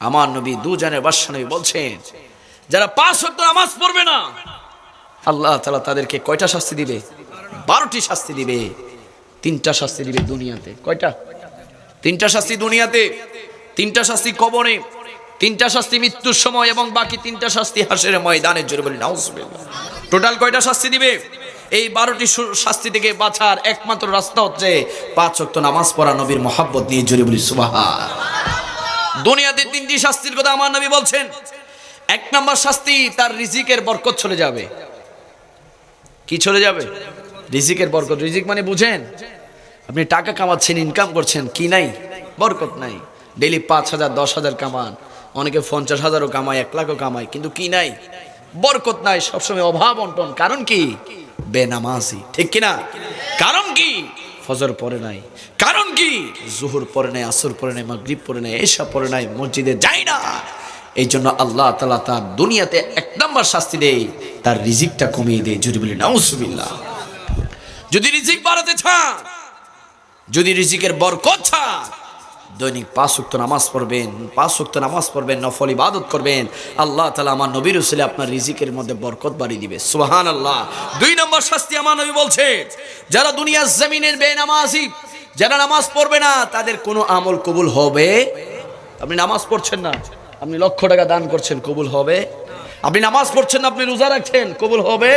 আমার নবী দুজনের বাদশা নবী বলছেন, যারা পাঁচ শক্ত নামাজ পড়বে না, আল্লাহ তালা তাদেরকে কয়টা শাস্তি দিবে? বারোটি শাস্তি দিবে। তিনটা শাস্তি দিবে দুনিয়াতে। কয়টা? তিনটা শাস্তি দুনিয়াতে, তিনটা শাস্তি কবরে, তিনটা শাস্তি মৃত্যুর সময় এবং বাকি তিনটা শাস্তি হাসের ময়দানের জোরে বলি, নাউজুবিল্লাহ। টোটাল কয়টা শাস্তি দিবে? এই বারোটি শাস্তি থেকে বাঁচার একমাত্র রাস্তা হচ্ছে পাঁচ ওয়াক্ত নামাজ পড়া নবীর মহাব্বত নিয়ে জোরে বলি সুবাহা দুনিয়াতে তিনটি শাস্তির কথা আমার নবী বলছেন। এক নম্বর শাস্তি, তার রিজিকের বরকত চলে যাবে। কি চলে যাবে? রিজিকের বরকত। রিজিক মানে বুঝেন, আপনি টাকা কামাচ্ছেন ইনকাম করছেন, কি নাই? বরকত নাই। ডেলি পাঁচ হাজার, দশ হাজার কামান। অনেকে পঞ্চাশ হাজারও কামায়, এক লাখও কামায়, কিন্তু কি নাই? বরকত নাই, সবসময় অভাব অন্টন। কারণ কি? বেনামাজি। ঠিক কিনা? কারণ কি? ফজর পরে নাই। কারণ কি? জুহুর পরে নাই, আসর পরে নাই, মাগরিব পরে নাই এসা পরে নাই, মসজিদে যায় না। এই জন্য আল্লাহ তালা তার দুনিয়াতে এক নম্বর শাস্তি দেয়, তার রিজিকটা কমিয়ে দেয়। যদি বলি নাউসুবিল্লাহ যদি রিজিক বাড়াতে চান, যদি রিজিকের বরকত চান দৈনিক পাঁচ উক্ত নামাজ পড়বেন, পাঁচ উক্ত নামাজ পড়বেন, নফল ইবাদত করবেন। আল্লাহ তালা আমার নবীর হুসলে আপনার রিজিকের মধ্যে বরকত বাড়িয়ে দিবে। সোহান আল্লাহ দুই নম্বর শাস্তি আমার নবী বলছে, যারা দুনিয়ার জমিনের বেনামাজি, যারা নামাজ পড়বে না, তাদের কোনো আমল কবুল হবে? আপনি নামাজ পড়ছেন না, আপনি লক্ষ টাকা দান করছেন, কবুল হবে? আপনি নামাজ পড়ছেন, আপনি রোজা রাখছেন, কবুল হবে।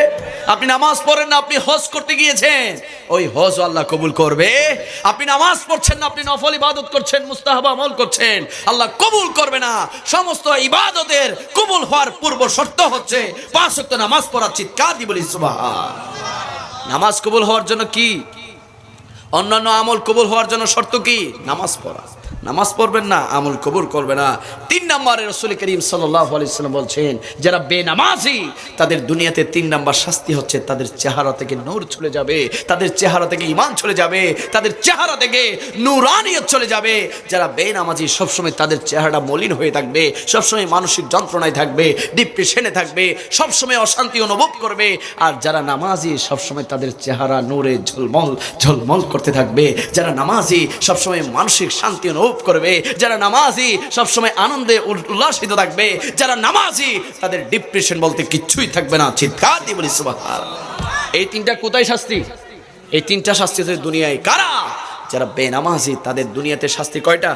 আপনি নামাজ পড়েন না, আপনি হজ করতে গিয়েছেন। ওই হজ আল্লাহ কবুল করবে। আপনি নামাজ পড়ছেন না, আপনি নফল ইবাদত করছেন, মুস্তাহাব আমল করছেন, আল্লাহ কবুল করবে না। সমস্ত ইবাদতের কবুল হওয়ার পূর্ব শর্ত হচ্ছে পাঁচ ওয়াক্ত নামাজ পড়ার চিৎকার দি বলি নামাজ কবুল হওয়ার জন্য কি? অন্যান্য আমল কবুল হওয়ার জন্য শর্ত কি? নামাজ পড়া। নামাজ পড়বেন না, আমল কবুল করবে না। তিন নম্বরে রসুল করিম সাল্লাম বলছেন, যারা বেনামাজি, তাদের দুনিয়াতে তিন নাম্বার শাস্তি হচ্ছে তাদের চেহারা থেকে নূর চলে যাবে, তাদের চেহারা থেকে ইমান চলে যাবে, তাদের চেহারা থেকে নূরানিয়ত চলে যাবে। যারা বেনামাজি, সবসময় তাদের চেহারাটা মলিন হয়ে থাকবে, সবসময় মানসিক যন্ত্রণায় থাকবে ডিপ্রেশনে থাকবে, সবসময় অশান্তি অনুভব করবে। আর যারা নামাজি, সবসময় তাদের চেহারা নূরে ঝলমল ঝলমল করতে থাকবে। যারা নামাজি, সবসময় মানসিক শান্তি অনুভব করবে, যারা নামাজি সবসময় আনন্দে উল্লাসিত থাকবে, যারা নামাজি তাদের ডিপ্রেশন বলতে কিচ্ছুই থাকবে না, চিৎকার দিয়ে বলি এই তিনটা কোথায় শাস্তি? এই তিনটা শাস্তি হচ্ছে দুনিয়ায়। কারা? যারা বেনামাজি, তাদের দুনিয়াতে শাস্তি কয়টা?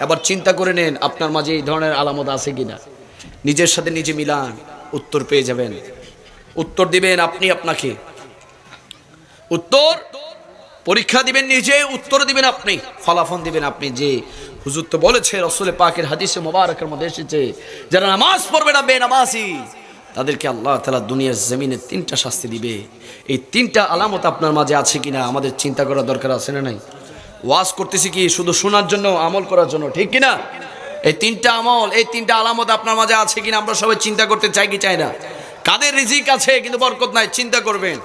এবার চিন্তা করে নেন, আপনার মাঝে এই ধরনের আলামত আছে কিনা? নিজের সাথে নিজে মিলান, উত্তর পেয়ে যাবেন। উত্তর দিবেন আপনি আপনাকে। উত্তর পরীক্ষা দিবেন নিজে, উত্তর দিবেন আপনি, ফলাফল দিবেন আপনি। যে হুজুর তো বলেছে, রসুলের পাকের হাদিসে মোবারকের মধ্যে এসেছে, যারা নামাজ পড়বে না বেনামাজি, তাদেরকে আল্লাহ তালা দুনিয়ার জমিনে তিনটা শাস্তি দিবে। এই তিনটা আলামত আপনার মাঝে আছে কিনা, আমাদের চিন্তা করার দরকার আছে না নাই? ওয়াজ করতেছি কি, শুধু শোনার জন্য, আমল করার জন্য, ঠিক কিনা? এই তিনটা আমল, এই তিনটা আলামত আপনার মাঝে আছে কিনা, আমরা সবাই চিন্তা করতে চাই কি চাই না? কাদের রিজিক আছে, কিন্তু বরকত নাই, চিন্তা করবেন।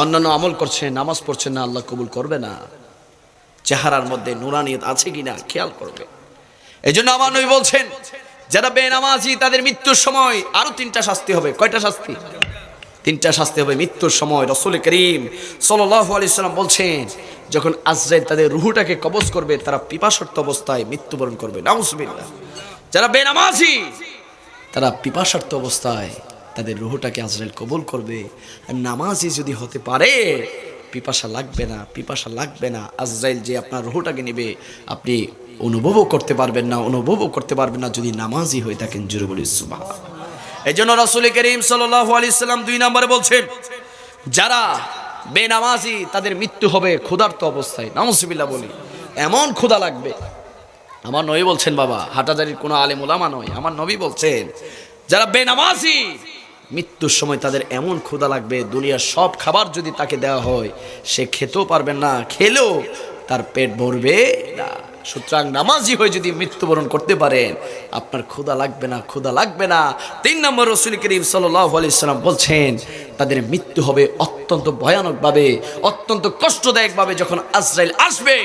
অন্যান্য আমল করছেন নামাজ পড়ছে না, আল্লাহ কবুল করবে না। চেহারার মধ্যে নুরানিয়ত আছে কিনা, খেয়াল করবে। এই জন্য আমার নবী বলছেন, যারা বেনামাজি, তাদের মৃত্যুর সময় আরও তিনটা শাস্তি হবে। কয়টা শাস্তি? তিনটা শাস্তি হবে মৃত্যুর সময়। রসুল করিম সাল্লাম বলছেন, যখন আজরাইল তাদের রুহুটাকে কবজ করবে, তারা পিপাসর্ত অবস্থায় মৃত্যুবরণ করবে। নাউজুবিল্লাহ। যারা বেনামাজি, তারা পিপাসার্থ অবস্থায় তাদের রুহটাকে আজরাইল কবুল করবে। আর নামাজি যদি হতে পারে, পিপাসা লাগবে না, পিপাসা লাগবে না, আজরাইল যে আপনার রুহটাকে নেবে, আপনি অনুভবও করতে পারবেন না, অনুভবও করতে পারবেন না যদি নামাজি হয়ে থাকেন জুরু বলি এই জন্য রসুল করিম সাল্লাল্লাহু আলাইহি সাল্লাম দুই নম্বরে বলছেন, যারা বেনামাজি তাদের মৃত্যু হবে ক্ষুধার্ত অবস্থায় নামসিবিল্লা বলি, এমন ক্ষুধা লাগবে। আমার নবী বলছেন, বাবা হাটাজারির কোনো আলেম ওলামা নয়, আমার নবী বলছেন, যারা বেনামাজি মৃত্যুর সময় তাদের এমন ক্ষুধা লাগবে, দুনিয়ার সব খাবার যদি তাকে দেওয়া হয়, সে খেতেও পারবেন না, খেলেও তার পেট ভরবে না। সুতরাং নামাজি হয়ে যদি মৃত্যুবরণ করতে পারেন, আপনার ক্ষুধা লাগবে না, ক্ষুধা লাগবে না। তিন নম্বর রসুল করিম সাল্লাহ আলি সাল্লাম বলছেন, তাদের মৃত্যু হবে অত্যন্ত অত্যন্ত ভয়ানকভাবে, অত্যন্ত কষ্টদায়কভাবে যখন আজরাইল আসবে,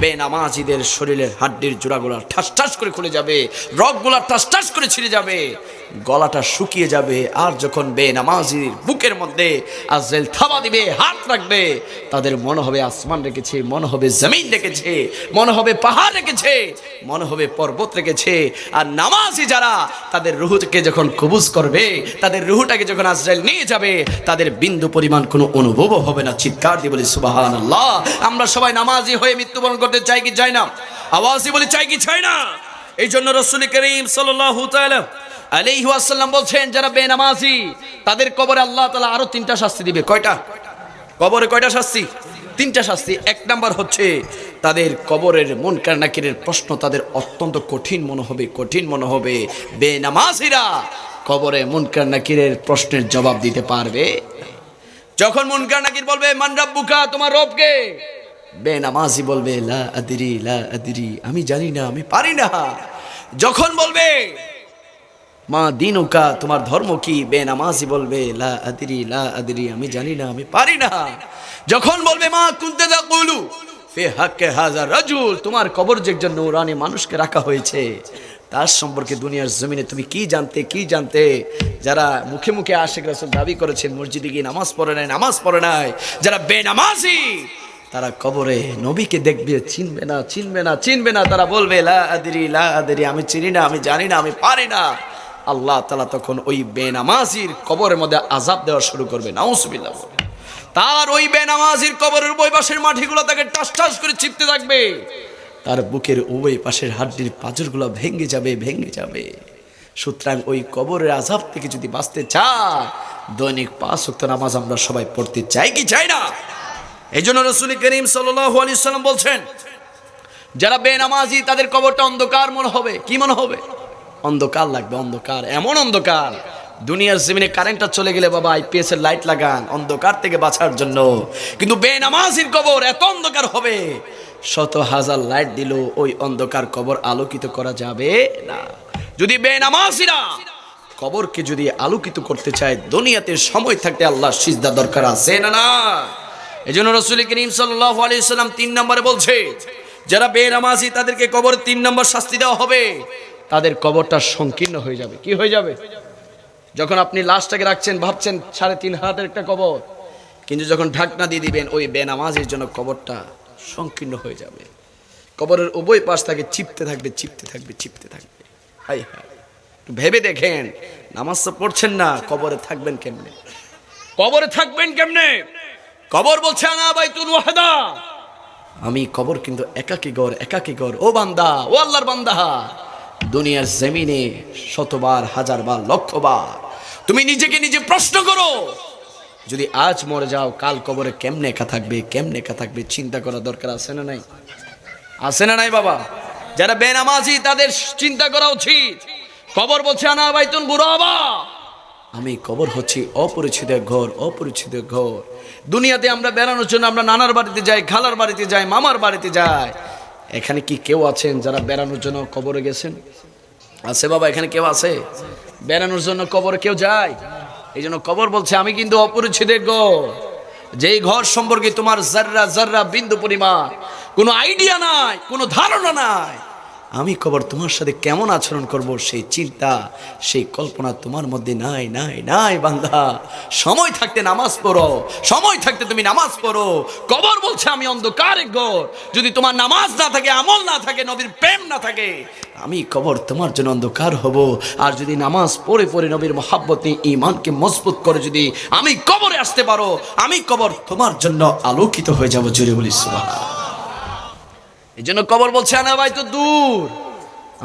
বেনামাজিদের শরীরের হাড্ডির জোড়াগুলা ঠাস ঠাস করে খুলে যাবে, রগগুলা ঠাস ঠাস করে ছিঁড়ে যাবে। গলাটা শুকিয়ে যাবে আর যখন বেনামাজির বুকের মধ্যে আজরাইল থাবা দিবে, হাত রাখবে, তাদের মনে হবে আসমান রেখেছে, মনে হবে জমিন রেখেছে, মনে হবে পাহাড় রেখেছে, মনে হবে পর্বত রেখেছে। আর নামাজি যারা, তাদের রুহুকে যখন কবুজ করবে, তাদের রুহুটাকে যখন আজরাইল নিয়ে যাবে, তাদের বিন্দু পরিমাণ কোনো অনুভবও হবে না। চিৎকার দিয়ে বলি সুবাহান আল্লাহ আমরা সবাই নামাজি হয়ে মৃত্যুবরণ করতে চাই কি চাই না? আওয়াজই বলি, চাই কি চাই না? এই জন্য রসুল করিম সাল্লাল্লাহু ওয়াসাল্লাম বলছেন, যারা বেনামাজি, তাদের কবরে আল্লাহ তাআলা আরও তিনটা শাস্তি দিবে। কয়টা? কবরে কয়টা শাস্তি? তিনটা শাস্তি। এক নাম্বার হচ্ছে, তাদের কবরের মন নাকিরের প্রশ্ন তাদের অত্যন্ত কঠিন মনে হবে, কঠিন মনে হবে। বেনামাজিরা কবরে মুনকার নাকিরের প্রশ্নের জবাব দিতে পারবে। যখন মুনকার নাকির বলবে, মান রাব্বুকা, তোমার রবকে? বেনামাজি বলবে, লা আদিরি লা আদিরি, আমি জানি না, আমি পারি না। যখন বলবে মা দিনুকা, তোমার ধর্ম কি? বেনামাজি বলবে, লা আদিরি লা আদিরি, আমি জানি না, আমি পারি না। যখন বলবে, মা, কুনতে দা কুলু, ফে হাক্কে হাজার রাজুল, তোমার কবর যে একজন নৌরানি মানুষকে রাখা হয়েছে। তার সম্পর্কে দুনিয়ার জমিনে তুমি কি জানতে কি জানতে? যারা মুখে মুখে আশেখ রাসুল দাবি করেছেন, মসজিদে গিয়ে নামাজ পড়ে নাই, নামাজ পড়ে নাই, যারা বেনামাজি, তারা কবরে নবীকে দেখবে, চিনবে না চিনবে না চিনবে না। তারা বলবে, লা আদিরি লা আদিরি, আমি চিনি না, আমি জানি না, আমি পারি না। আল্লাহ তালা তখন ওই বেনামাজির কবরের মধ্যে আজাব দেওয়া শুরু করবে নাউসবিল্লাহ তার ওই বেনামাজির কবরের উভয় পাশের মাটিগুলো তাকে টাস টাস করে চিপতে থাকবে। তার বুকের উভয় পাশের হাড্ডির পাঁজরগুলো ভেঙে যাবে ভেঙে যাবে। সুতরাং ওই কবরের আজাব থেকে যদি বাঁচতে চায়, দৈনিক পাঁচ ওয়াক্ত নামাজ আমরা সবাই পড়তে চাই কি চাই না? এই জন্য রসুল করিম সাল্লাম বলছেন, যারা বেনামাজি তাদের কবরটা অন্ধকার মনে হবে, কি মনে হবে? অন্ধকার লাগবে, অন্ধকার, এমন অন্ধকার। দুনিয়ার জমিনে কারেন্টটা চলে গেলে বাবা আইপিএস এর লাইট লাগান, অন্ধকার থেকে বাঁচার জন্য। কিন্তু বেনামাজির কবর এত অন্ধকার হবে, শত হাজার লাইট দিল, ওই অন্ধকার কবর আলোকিত করা যাবে না। যদি বেনামাজিরা কবরকে যদি আলোকিত করতে চায়, দুনিয়াতে সময় থাকতে আল্লাহ সিজদা দরকার আছে না না? এই জন্য রসুল করিম সাল্লাম তিন নম্বরে বলছে, যারা বেনামাজি তাদেরকে কবর তিন নম্বর শাস্তি দেওয়া হবে। তাদের কবরটা সংকীর্ণ হয়ে যাবে। কি হয়ে যাবে? যখন আপনি লাশটাকে রাখছেন, ভাবছেন সাড়ে তিন হাতের একটা কবর, কিন্তু যখন ঢাকনা দিয়ে দিবেন, ওই বেনামাজির জন্য কবরটা সংকীর্ণ হয়ে যাবে। কবরের উভয় পাশ তাকে চিপতে থাকবে চিপতে থাকবে চিপতে থাকবে। হাই হাই ভেবে দেখেন, নামাজ তো পড়ছেন না, কবরে থাকবেন কেমনে? কবরে থাকবেন কেমনে? কবর বলছে, আনা বাইতুল ওয়াহদা। আমি কবর কিন্তু একাকি গর একাকি গর ও বান্দা, ও আল্লাহর বান্দা। দুনিয়ার জমিনে শতবার, হাজারবার, লক্ষবার। তুমি নিজেকে নিজে প্রশ্ন করো, যদি আজ মরে যাও, কাল কবরে কেমনে একা থাকবে, কেমনে একা থাকবে, চিন্তা করা দরকার আছে না নাই? আছে না নাই বাবা? যারা বেনামাজি, তাদের চিন্তা করা উচিত। কবর বলছে, আনা বাইতুন বুড়াবা আমি কবর হচ্ছি অপরিচিত ঘর অপরিচিত ঘর। দুনিয়াতে আমরা বেড়ানোর জন্য আমরা নানার বাড়িতে যাই, খালার বাড়িতে যাই, মামার বাড়িতে যাই। এখানে কি কেউ আছেন যারা বেড়ানোর জন্য কবরে গেছেন? আছে বাবা, এখানে কেউ আছে? বেড়ানোর জন্য কবরে কেউ যায়? এই জন্য কবর বলছে, আমি কিন্তু অপরিচিত গো। যেই ঘর সম্পর্কে তোমার জাররা জাররা বিন্দু পরিমাণ, কোনো আইডিয়া নাই, কোনো ধারণা নাই। আমি কবর তোমার সাথে কেমন আচরণ করব? সেই চিন্তা, সেই কল্পনা তোমার মধ্যে নাই নাই নাই বান্দা। সময় থাকতে নামাজ পড়ো। সময় থাকতে তুমি নামাজ পড়ো। কবর বলছে আমি অন্ধকারে ঘর। যদি তোমার নামাজ না থাকে, আমল না থাকে, নবীর প্রেম না থাকে, আমি কবর তোমার জন্য অন্ধকার হব। আর যদি নামাজ পড়ে পড়ে নবীর মহাব্বত ইমানকে মজবুত করে যদি আমি কবরে আসতে পারো, আমি কবর তোমার জন্য আলোকিত হয়ে যাব। জুড়ে বলি সুবাহ এই জন্য কবর বলছে, আনা ভাই তো দূর।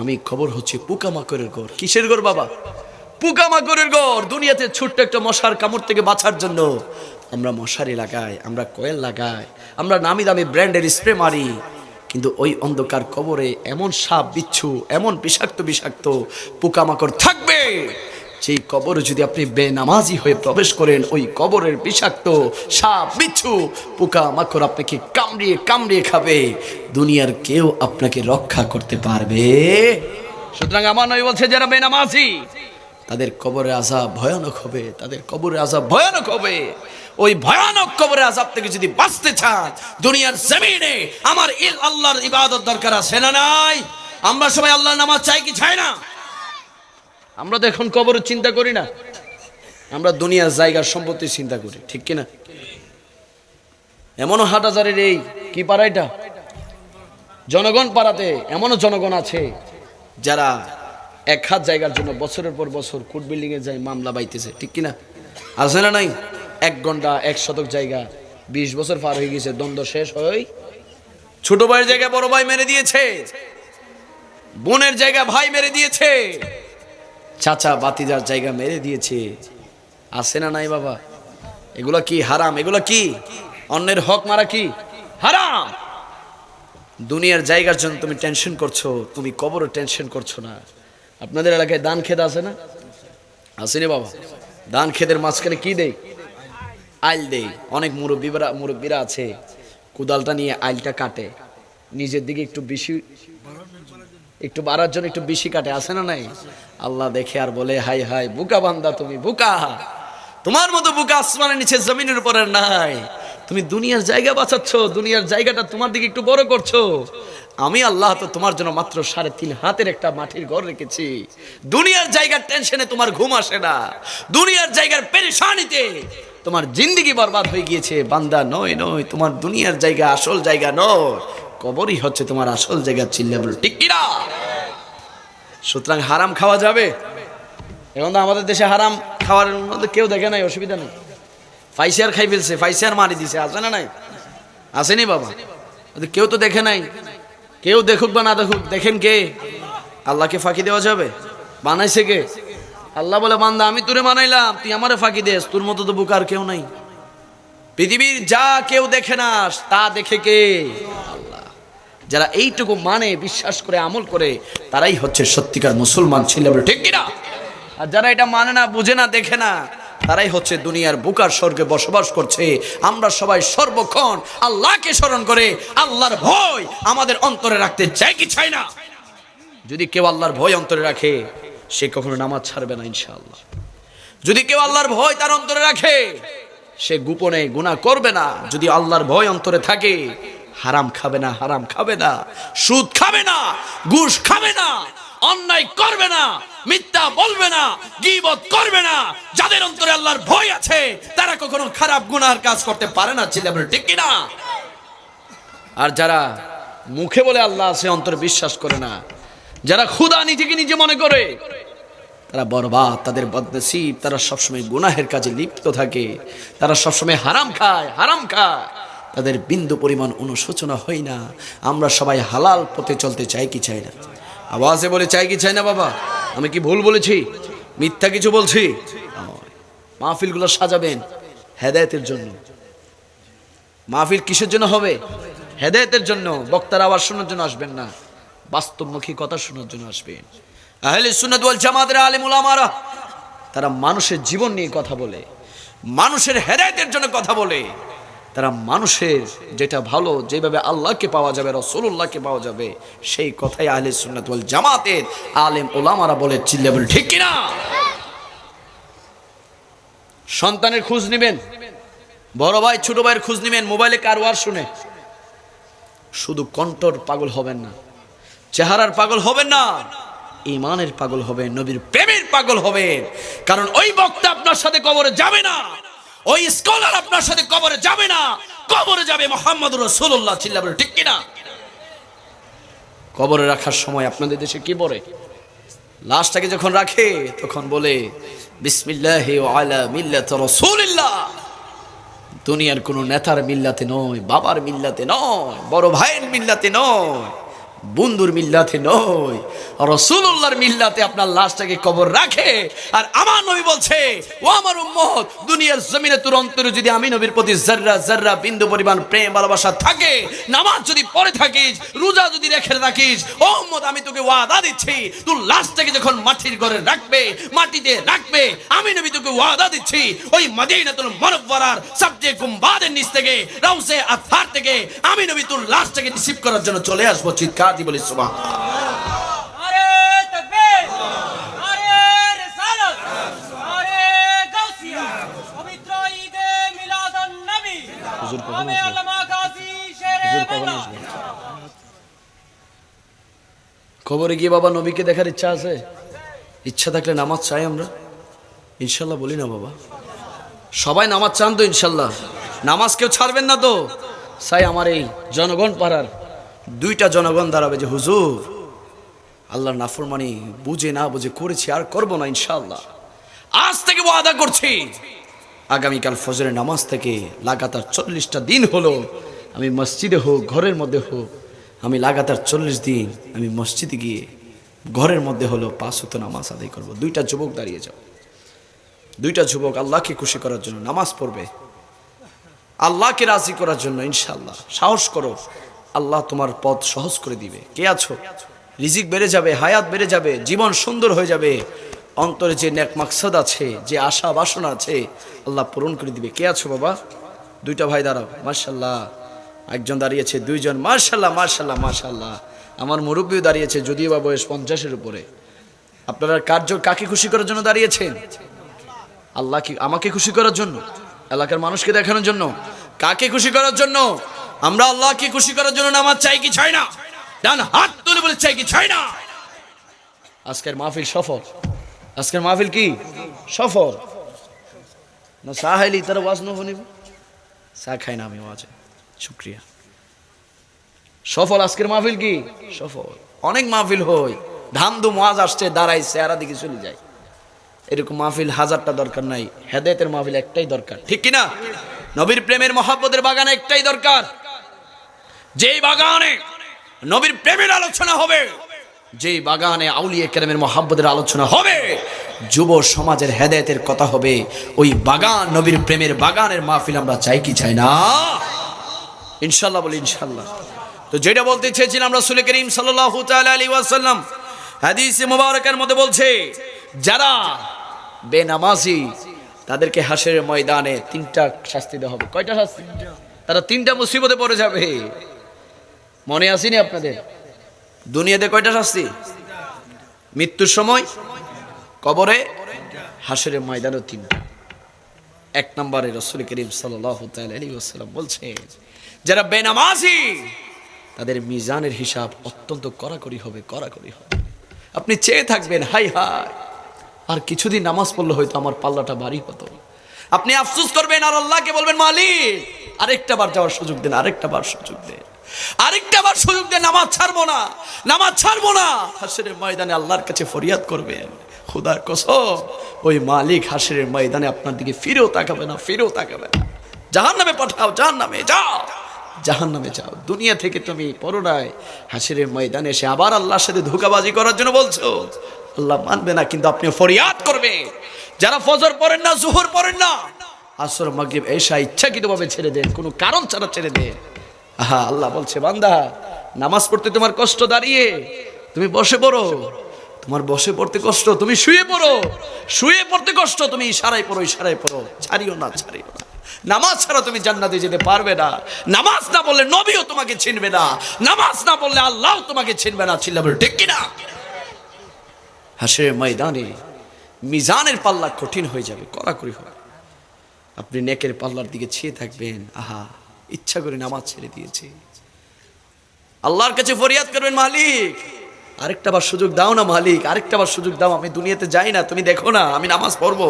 আমি খবর হচ্ছে পোকামাকড়ের ঘর। কিসের ঘর বাবা? পোকামাকড়ের ঘর। দুনিয়াতে ছোট্ট একটা মশার কামড় থেকে বাঁচার জন্য আমরা মশারি লাগাই আমরা কয়েল লাগাই, আমরা নামি দামি ব্র্যান্ডের স্প্রে মারি। কিন্তু ওই অন্ধকার কবরে এমন সাপ বিচ্ছু, এমন বিষাক্ত বিষাক্ত পোকামাকড় থাকবে সেই কবরে যদি আপনি বেনামাজি হয়ে প্রবেশ করেন, ওই কবরের বিষাক্ত সাপ, বিচ্ছু, পোকা মাকড় আপনাকে কামড়িয়ে কামড়িয়ে খাবে। দুনিয়ার কেউ আপনাকে রক্ষা করতে পারবে। সুতরাং আমার নয় বলছে, যারা বেনামাজি, তাদের কবরে আজাব ভয়ানক হবে, তাদের কবরে আজাব ভয়ানক হবে। ওই ভয়ানক কবরে আজাব থেকে যদি বাঁচতে চান, দুনিয়ার জমিনে আমার ইল আল্লাহর ইবাদত দরকার আছে না নাই? আমরা সবাই আল্লাহর নামাজ চাই কি চাই না? আমরা তো এখন কবরের চিন্তা করি না। আমরা দুনিয়ার জায়গার সম্পত্তি চিন্তা করি, ঠিক কিনা এমনও হাটাজারের এই কি পাড়া এটা? জনগণ পাড়াতে এমনও জনগণ আছে যারা এক হাত জায়গার জন্য বছরের পর বছর কোর্ট বিল্ডিং এ যায় মামলা বাইতেছে, ঠিক কিনা আছে না নাই? এক ঘণ্টা, এক শতক জায়গা, বিশ বছর পার হয়ে গেছে, দ্বন্দ্ব শেষ হয়ে ছোট ভাইয়ের জায়গায় বড় ভাই মেরে দিয়েছে, বোনের জায়গা ভাই মেরে দিয়েছে। চাচা বাতিজার জায়গা মেরে দিয়েছে। আছে না নাই বাবা? এগুলো কি হারাম? এগুলো কি? অন্যের হক মারা কি? হারাম! দুনিয়ার জায়গার জন্য তুমি টেনশন করছ, তুমি কবরও টেনশন করছ না। আপনাদের এলাকায় দান খেত আছে না? আসেনি বাবা? দান খেতের মাঝখানে কি দেই? আইল দেই। অনেক মুরব্বীরা মুরব্বীরা আছে, কোদালটা নিয়ে আইলটা কাটে। নিজের দিকে একটু বেশি একটু বাড়ার জন্য একটু বেশি কাটে আসে না নাই? আল্লাহ দেখে আর বলে, হাই হাই, বুকা বান্দা তুমি, বুকা। তোমার মতো বুকা আসমানের নিচে জমিনের উপরে নাই। তুমি দুনিয়ার জায়গা বাঁচাচ্ছ, দুনিয়ার জায়গাটা তোমার দিকে একটু বড় করছ। আমি আল্লাহ তো তোমার জন্য মাত্র সাড়ে তিন হাতের একটা মাটির ঘর রেখেছি। দুনিয়ার জায়গার টেনশনে তোমার ঘুম আসে না। দুনিয়ার জায়গার পেরেশানিতে তোমার জিন্দিগি বরবাদ হয়ে গিয়েছে। বান্দা নয় নয়, তোমার দুনিয়ার জায়গা আসল জায়গা নয়। কবরই হচ্ছে তোমার আসল জায়গা চিল্লাবল ঠিক কিনা? সুতরাং হারাম খাওয়া যাবে। এখন তো আমাদের দেশে হারাম খাওয়ার মধ্যে কেউ দেখে নাই, অসুবিধা নেই। ফাইসিয়ার খাই ফেলছে ফাইসিয়ার মারি দিছে, আছে না নাই? আসেনি বাবা। কেউ তো দেখে নাই। কেউ দেখুক বা না দেখুক, দেখেন কে? আল্লাহকে ফাঁকি দেওয়া যাবে? বানাইছে কে? আল্লাহ বলে, বান্দা, আমি তোরে বানাইলাম, তুই আমারে ফাঁকি দেস, তোর মতো তো বুকার কেউ নাই। পৃথিবীর যা কেউ দেখে না, তা দেখে কে? যারা এইটুকু মানে বিশ্বাস করে, আমল করে, তারাই হচ্ছে সত্যিকার মুসলমান, ছিল ঠিক কিনা? আর যারা এটা মানে না, বুঝে না, দেখে না, তারাই হচ্ছে দুনিয়ার বুকার স্বর্গে বসবাস করছে। আমরা সবাই সর্বক্ষণ আল্লাহকে স্মরণ করে, আল্লাহর ভয় আমাদের অন্তরে রাখতে চাই কি চাই না? যদি কেউ আল্লাহর ভয় অন্তরে রাখে, সে কখনো নামাজ ছাড়বে না, ইনশাআল্লাহ। যদি কেউ আল্লাহর ভয় তার অন্তরে রাখে, সে গোপনে গুনাহ করবে না। যদি আল্লাহর ভয় অন্তরে থাকে হারাম খাবে না, হারাম খাবে না। সুদ খাবে না, ঘুষ খাবে না, অন্যায় করবে না, মিথ্যা বলবে না, গীবত করবে না। যাদের অন্তরে আল্লাহর ভয় আছে, তারা কখনো খারাপ গুনার কাজ করতে পারে না, ছেলে ঠিক কিনা? আর যারা মুখে বলে আল্লাহ আছে, অন্তরে বিশ্বাস করে না, যারা ক্ষুদা নিজেকে নিজে মনে করে, তারা বরবাদ, তাদের বদনসিব, তারা সবসময় গুনাহের কাজে লিপ্ত থাকে, তারা সবসময় হারাম খায় হারাম খায়। তাদের বিন্দু পরিমাণ অনুশোচনা হয় না। আমরা সবাই হালাল পথে চলতে চাই কি চাই না। আওয়াজে বলে, চাই কি চাই না বাবা? আমি কি ভুল বলেছি? মিথ্যা কিছু বলছি। মাহফিলগুলো সাজাবেন হেদায়তের জন্য। মাহফিল কিসের জন্য হবে? হেদায়তের জন্য। বক্তার আওয়াজ শোনার জন্য আসবেন না। বাস্তবমুখী কথা শোনার জন্য আসবেন। আহলে সুন্নাত ওয়াল জামাতের আলেম উলামারা তারা মানুষের জীবন নিয়ে কথা বলে, মানুষের হেদায়েতের জন্য কথা বলে। তারা মানুষের যেটা ভালো, যেভাবে আল্লাহকে পাওয়া যাবে রসুল্লাহকে পাওয়া যাবে, সেই কথাই আহলে সুন্নাত জামাতের আলেম ওলামারা বলে চিল্লে বলে, ঠিক কিনা? সন্তানের খোঁজ নেবেন, বড় ভাই, ছোট ভাইয়ের খোঁজ নেবেন, মোবাইলে কারওয়ার শুনে। শুধু কণ্ঠর পাগল হবেন না, চেহারার পাগল হবেন না ইমানের পাগল হবেন, নবীর প্রেমের পাগল হবেন। কারণ ওই বক্তা আপনার সাথে কবরে যাবে না। ওই স্কলার আপনার সাথে কবরে যাবে না। কবরে যাবে মোহাম্মদ রসুল্লাহ চিল্লা বলে, ঠিক কিনা? কবরে রাখার সময় আপনাদের দেশে কি বলে লাশটাকে যখন রাখে, তখন বলে, বিসমিল্লাহ দুনিয়ার কোনো নেতার মিল্লাতে নয়, বাবার মিল্লাতে নয়, বড় ভাইয়ের মিল্লাতে নয়। বন্ধুর মিল্লাতে নয় রসুল্লাহর মিল্লাতে আপনার লাশটাকে কবর রাখে। আর আমার নবী বলছে, ও আমার উম্মত, দুনিয়ার জমিনে তোর যদি আমি নবীর প্রতি জাররা জাররা বিন্দু পরিমাণ প্রেম, ভালোবাসা থাকে, নামাজ যদি পড়ে থাকিস, রোজা যদি রেখে রাখিস ও উম্মত, আমি তোকে ওয়াদা দিচ্ছি, তোর লাশটাকে যখন মাটির ঘরে রাখবে, মাটিতে রাখবে, আমি নবী তোকে ওয়াদা দিচ্ছি, ওই মদিনাতুল মুনাওয়ারার সবচেয়ে গুম্বাদের নিচ থেকে, রাউসে আথার থেকে, আমি নবী তোর লাশটাকে রিসিভ করার জন্য চলে আসব, চিৎকার রাজি বলি সুবাহ খবরে গিয়ে বাবা নবীকে দেখার ইচ্ছা আছে? ইচ্ছা থাকলে নামাজ চাই আমরা? ইনশাল্লাহ বলি না বাবা। সবাই নামাজ চান তো ইনশাল্লাহ। নামাজ কেউ ছাড়বেন না তো। চাই আমার এই জনগণ পাড়ার দুইটা জনগণ দাঁড়াবে যে, হুজুর, আল্লাহর নাফরমানি বুঝে না বুঝে করেছি, আর করব না ইনশাল্লাহ আজ থেকে ওয়াদা করছি, আগামীকাল ফজরের নামাজ থেকে লাগাতার চল্লিশটা দিন হলো, আমি মসজিদে হোক, ঘরের মধ্যে হোক, আমি লাগাতার চল্লিশ দিন আমি মসজিদে গিয়ে ঘরের মধ্যে হলো পাঁচ হতো নামাজ আদায় করব। দুইটা যুবক দাঁড়িয়ে যাও। দুইটা যুবক আল্লাহকে খুশি করার জন্য নামাজ পড়বে। আল্লাহকে রাজি করার জন্য ইনশাল্লাহ সাহস করো। আল্লাহ তোমার পথ সহজ করে দিবে। কে আছো? রিজিক বেড়ে যাবে, হায়াত বেড়ে যাবে, জীবন সুন্দর হয়ে যাবে। অন্তরে যে নেক মাকসাদ আছে, যে আশা বাসনা আছে, আল্লাহ পূরণ করে দিবে। কে আছো বাবা? দুইটা ভাই দাঁড়াও। মার্শাল্লাহ একজন দাঁড়িয়েছে, দুইজন। মার্শাল্লাহ মার্শাল্লাহ মার্শাল্লাহ আমার মুরব্বীও দাঁড়িয়েছে, যদিও বা বয়স পঞ্চাশের উপরে। আপনারা কার্য কাকে খুশি করার জন্য দাঁড়িয়েছেন? আল্লাহ কি আমাকে খুশি করার জন্য? এলাকার মানুষকে দেখানোর জন্য? কাকে খুশি করার জন্য? আমরা আল্লাহকে খুশি করার জন্য নামাজ চাই কি চাই না? ডান হাত তুলে বলে চাই কি চাই না? আজকের মাহফিল সফল। আজকের মাহফিল কি? সফল। না সাহাইলি তার ওয়াজ নবনিব চা খাই না আমি ওয়াজে। শুক্রিয়া। সফল আজকের মাহফিল কি? সফল। অনেক মাহফিল হই। ধামধুম ওয়াজ আসছে, দাঁড়াই, চেহারা দিকে চলে যায় এরকম মাহফিল হাজারটা দরকার নাই। হেদায়তের মাহফিল একটাই দরকার। ঠিক কি না নবীর প্রেমের মহাব্বতের বাগানে একটাই দরকার। যেই বাগানে নবীর প্রেমের আলোচনা হবে, যেই বাগানে আউলিয়া কেরামের মহাব্বতের আলোচনা হবে, যুব সমাজের হেদায়তের কথা হবে, ওই বাগান নবীর প্রেমের বাগানের মাহফিল আমরা চাই কি চাই না? ইনশাল্লাহ বলি ইনশাল্লাহ। তো যেটা বলতে চেয়েছিলাম রাসূল করিম তাআলা আলাইহি ওয়াসাল্লাম, হাদিসে মুবারকের মধ্যে বলছে, যারা বেনামাজি তাদেরকে হাসের ময়দানে তিনটা শাস্তি দেওয়া হবে। কয়টা শাস্তি? তারা তিনটা মুসিবতে পড়ে যাবে। মনে আসেনি আপনাদের? দুনিয়াতে কয়টা শাস্তি? মৃত্যুর সময়, কবরে হাসের ময়দানও তিনটা। এক নম্বরে রসুল করিম সাল্লাম বলছেন, যারা বেনামাজি, তাদের মিজানের হিসাব অত্যন্ত কড়াকড়ি হবে কড়াকড়ি হবে। আপনি চেয়ে থাকবেন, হাই হাই, আর কিছুদিন নামাজ পড়লে হয়তো আমার পাল্লাটা ভারী হতো। আপনি আফসোস করবেন আর আল্লাহকে বলবেন, মালিক, আরেকটা বার যাওয়ার সুযোগ দেন, আরেকটা বার সুযোগ দেন। আরেকটা বার সুযোগ দেন নামাজ ছাড়বো না, নামাজ ছাড়বো না। হাসরের ময়দানে আল্লাহর কাছে ফরিয়াদ করবেন। খুদার কসম, ওই মালিক হাসরের ময়দানে আপনার দিকে ফিরেও তাকাবে না, ফিরেও তাকাবে না। জাহান নামে পাঠাও জাহান নামে যাও। জাহান নামে যাও। দুনিয়া থেকে তুমি পরোনায় হাসিরের ময়দানে এসে আবার আল্লাহর সাথে ধোকাবাজি করার জন্য বলছো। আল্লাহ মানবে না, কিন্তু আপনি ফরিয়াদ করবে যারা ফজর পড়েন না, জোহর পড়েন না। আসর, মাগরিব এসা ইচ্ছাকৃতভাবে ছেড়ে দেন, কোনো কারণ ছাড়া ছেড়ে দেন। আহা, আল্লাহ বলছে, বান্দা, নামাজ পড়তে তোমার কষ্ট দাঁড়িয়ে, তুমি বসে পড়ো। তোমার বসে পড়তে কষ্ট, তুমি শুয়ে পড়ো। শুয়ে পড়তে কষ্ট, তুমি ইশারায় পড়ো ইশারায় পড়ো। ছাড়িও না ছাড়িও না। নামাজ ছাড়া তুমি জান্নাতে যেতে পারবে না। নামাজ না বললে নবীও তোমাকে চিনবে না। নামাজ না বললে আল্লাহ তোমাকে চিনবে না চিল্লা বলে ঠিক কিনা? হাসের ময়দানে মিজানের পাল্লা কঠিন হয়ে যাবে, কড়াকড়ি হবে। আপনি নেকের পাল্লার দিকে ছেয়ে থাকবেন। আহা। ইচ্ছা করে নামাজ ছেড়ে দিয়েছে। আল্লাহর কাছে ফরিয়াদ করবেন মালিক। আরেকটা বার সুযোগ দাও না মালিক, আরেকটা বার সুযোগ দাও, আমি দুনিয়াতে যাই না, তুমি দেখো না, আমি নামাজ পড়ব।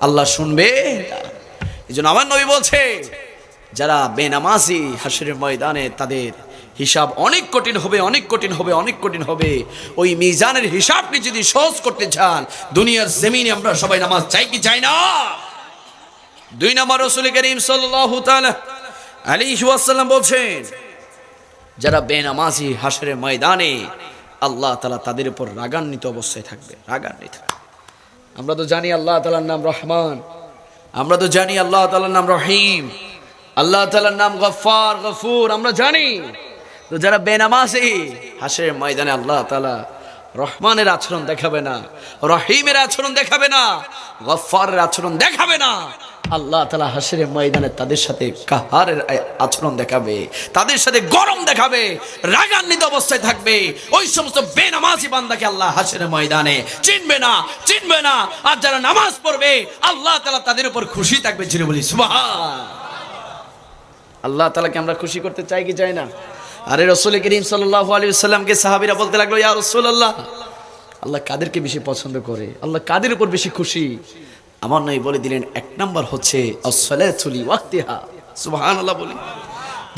আল্লাহ শুনবে। এই জন্য আমার নবী বলছে, যারা বেনামাজি হাসিরের ময়দানে তাদের হিসাব অনেক কঠিন হবে, অনেক কঠিন হবে, অনেক কঠিন হবে। ওই মিজানের হিসাবকে যদি সহজ করতে চান, দুনিয়ার জমিনে আমরা সবাই নামাজ চাই কি চাই না? দুই নম্বর রসুল করিম সাল্লাল্লাহু তাআলা আলাইহি ওয়াসাল্লাম বলছেন, যারা বেনামাজি হাসরের ময়দানে আল্লাহ তালা তাদের উপর রাগান্বিত অবস্থায় থাকবে, রাগান্বিত। আমরা তো জানি আল্লাহ তালার নাম রহমান, আমরা তো জানি আল্লাহ তালার নাম রহিম, আল্লাহ তালার নাম গফার গফুর, আমরা জানি। তো যারা বেনামাজি হাসরের ময়দানে আল্লাহ তালা রহমানের আচরণ দেখাবে না, রহিমের আচরণ দেখাবে না গফারের আচরণ দেখাবে না। আল্লাহ তালা হাসির ময়দানে তাদের সাথে কাহারের আচরণ দেখাবে, তাদের সাথে গরম দেখাবে, রাগান্বিত অবস্থায় থাকবে। ওই সমস্ত বেনামাজি বান্দাকে আল্লাহ হাসির ময়দানে চিনবে না চিনবে না। আর যারা নামাজ পড়বে, আল্লাহ তালা তাদের উপর খুশি থাকবে যিনি বলি আল্লাহ তালাকে আমরা খুশি করতে চাই কি চাই না? আরে রসুল করিম সাল্লাহ আলী সাল্লামকে সাহাবিরা বলতে লাগল, ইয়া রসুল্লাহ আল্লাহ কাদেরকে বেশি পছন্দ করে? আল্লাহ কাদের উপর বেশি খুশি? আমার নয় বলে দিলেন, এক নাম্বার হচ্ছে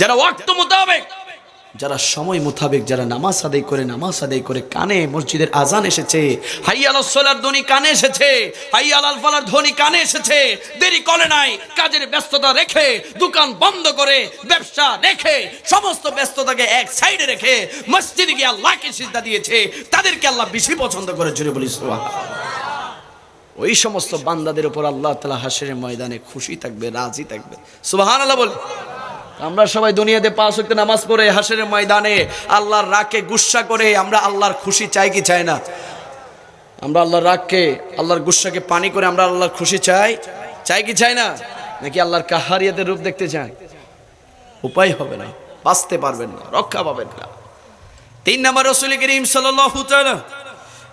যারা ওয়াক্ত মোতাবেক, যারা সময় মোতাবেক, যারা নামাজ আদায় করে, নামাজ আদায় করে কানে মসজিদের আজান এসেছে, হাইয়াল সোলার ধ্বনি কানে এসেছে ধ্বনি কানে এসেছে, দেরি করে নাই, কাজের ব্যস্ততা রেখে, দোকান বন্ধ করে, ব্যবসা রেখে, সমস্ত ব্যস্ততাকে এক সাইডে রেখে, মসজিদে গিয়ে আল্লাহকে সিজদা দিয়েছে, তাদেরকে আল্লাহ বেশি পছন্দ করে জুড়ে বলি সুবহানাল্লাহ। ওই সমস্ত বান্দাদের উপর আল্লাহ তালা হাসের ময়দানে খুশি থাকবে, রাজি থাকবে। সুবাহান আল্লাহ বলে। আমরা সবাই দুনিয়াতে পাঁচ ওয়াক্ত নামাজ পড়ে হাসের ময়দানে আল্লাহর রাগকে গুসা করে আমরা আল্লাহর খুশি চাই কি চাই না? আমরা আল্লাহর রাগকে, আল্লাহর গুসাকে পানি করে আমরা আল্লাহর খুশি চাই চাই কি চাই না? নাকি আল্লাহর কাহারিয়াতের রূপ দেখতে চাই? উপায় হবে না, বাঁচতে পারবেন না, রক্ষা পাবেন না। তিন নম্বর রসুল করিম সাল্লাল্লাহু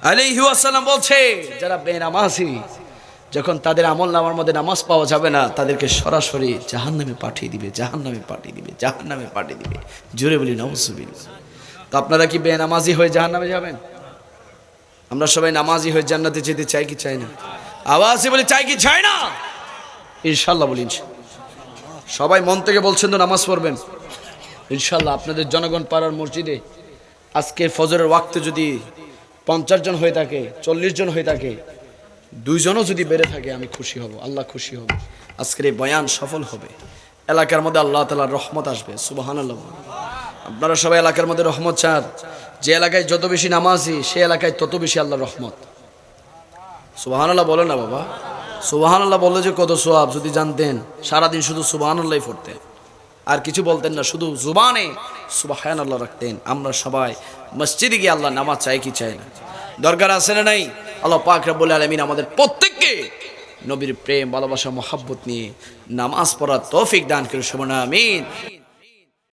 ওয়াসাল্লাম বলছে, যারা বেনামাজি, যখন তাদের আমল নামার মধ্যে নামাজ পাওয়া যাবে না, তাদেরকে সরাসরি জাহান্নামে পাঠিয়ে দিবে, জাহান্নামে পাঠিয়ে দিবে, জাহান্নামে পাঠিয়ে দিবে। জোরে বলি নওজুবিল্লাহ তো আপনারা কি বেনামাজি হয়ে জাহান্নামে যাবেন? আমরা সবাই নামাজি হয়ে জান্নাতে যেতে চাই কি চাই না? আওয়াজে বলি, চাই কি চাই না? ইনশাল্লাহ বলি সবাই মন থেকে বলছেন তো নামাজ পড়বেন। ইনশাল্লাহ আপনাদের জনগণ পাড়ার মসজিদে আজকে ফজরের ওয়াক্তে যদি পঞ্চাশ জন হয়ে থাকে, চল্লিশ জন হয়ে থাকে, দুইজনও যদি বেড়ে থাকে, আমি খুশি হব, আল্লাহ খুশি হব। আজকের এই বয়ান সফল হবে। এলাকার মধ্যে আল্লাহ তালার রহমত আসবে সুবাহান আল্লাহ আপনারা সবাই এলাকার মধ্যে রহমত চান। যে এলাকায় যত বেশি নামাজি, সে এলাকায় তত বেশি আল্লাহর রহমত। সুবাহান আল্লাহ বলে না বাবা। সুবাহান আল্লাহ বললে যে কত সোয়াব, যদি জানতেন, সারাদিন শুধু সুবাহান আল্লাহ পড়তেন। আর কিছু বলতেন না, শুধু জুবানে সুবাহান আল্লাহ রাখতেন। আমরা সবাই মসজিদে গিয়ে আল্লাহ নামাজ চাই কি চাই না। দরকার আছে না নাই? আল্লাহ পাক বলে আলামিন আমাদের প্রত্যেককে নবীর প্রেম, ভালোবাসা, মহাব্বত নিয়ে নামাজ পড়ার তৌফিক দান করে শোভনা আমিন।